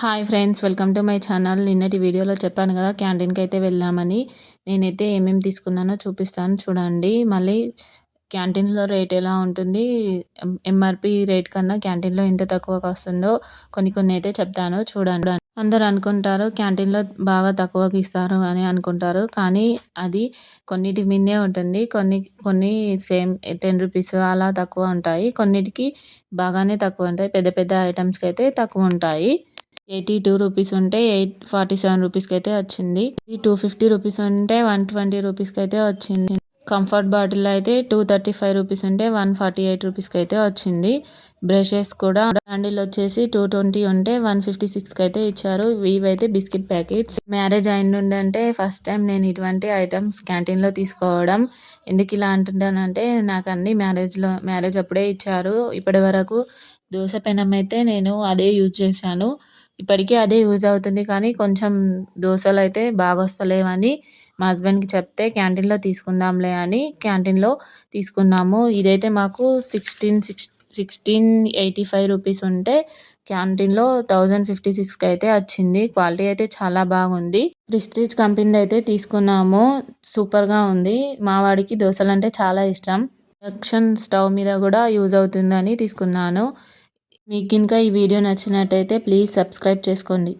Hi friends welcome to my channel నిన్నటి వీడియోలో చెప్పాను కదా క్యాంటీన్కి అయితే వెళ్ళామని. నేనైతే ఏమేమి తీసుకున్నానో చూపిస్తాను చూడండి. మళ్ళీ క్యాంటీన్లో రేట్ ఎలా ఉంటుంది ఎంఆర్పి రేట్ కన్నా క్యాంటీన్లో ఎంత తక్కువకు వస్తుందో కొన్ని కొన్ని అయితే చెప్తాను చూడండి. అందరు అనుకుంటారు క్యాంటీన్లో బాగా తక్కువకి ఇస్తారు అని అనుకుంటారు కానీ అది కొన్నిటి మీదే ఉంటుంది. కొన్ని కొన్ని సేమ్ టెన్ రూపీస్ అలా తక్కువ ఉంటాయి కొన్నిటికి బాగానే తక్కువ ఉంటాయి. పెద్ద పెద్ద ఐటమ్స్కి అయితే తక్కువ ఉంటాయి. ఎయిటీ టూ రూపీస్ ఉంటే ఎయిట్ ఫార్టీ సెవెన్ రూపీస్కి అయితే వచ్చింది. ఇది టూ ఫిఫ్టీ రూపీస్ ఉంటే వన్ ట్వంటీ రూపీస్కి అయితే వచ్చింది. కంఫర్ట్ బాటిల్ అయితే టూ థర్టీ ఫైవ్ రూపీస్ ఉంటే వన్ ఫార్టీ ఎయిట్ రూపీస్కి అయితే వచ్చింది. బ్రషెస్ కూడా హ్యాండిల్ వచ్చేసి టూ ట్వంటీ ఉంటే వన్ ఫిఫ్టీ సిక్స్కి అయితే ఇచ్చారు. ఇవైతే బిస్కెట్ ప్యాకెట్స్. మ్యారేజ్ అంటే ఫస్ట్ టైం నేను ఇటువంటి ఐటమ్స్ క్యాంటీన్లో తీసుకోవడం. ఎందుకు ఇలా అంటుంటానంటే నాకు అన్ని మ్యారేజ్లో మ్యారేజ్ అప్పుడే ఇచ్చారు. ఇప్పటి వరకు దోశ పెనం అయితే నేను అదే యూజ్ చేశాను. ఇప్పటికీ అదే యూజ్ అవుతుంది. కానీ కొంచెం దోశలు అయితే బాగా వస్తలేవని మా హస్బెండ్కి చెప్తే క్యాంటీన్లో తీసుకుందాంలే అని క్యాంటీన్లో తీసుకున్నాము. ఇదైతే మాకు sixteen six sixteen eighty five rupees ఉంటే క్యాంటీన్లో థౌజండ్ ఫిఫ్టీ సిక్స్కి అయితే వచ్చింది. క్వాలిటీ అయితే చాలా బాగుంది. ప్రిస్టీజ్ కంపెనీ అయితే తీసుకున్నాము. సూపర్గా ఉంది. మా వాడికి దోశలు అంటే చాలా ఇష్టం. ఇండక్షన్ స్టవ్ మీద కూడా యూజ్ అవుతుందని తీసుకున్నాను. మీకు ఇంకా ఈ వీడియో నచ్చినట్టయితే ప్లీజ్ సబ్స్క్రైబ్ చేసుకోండి.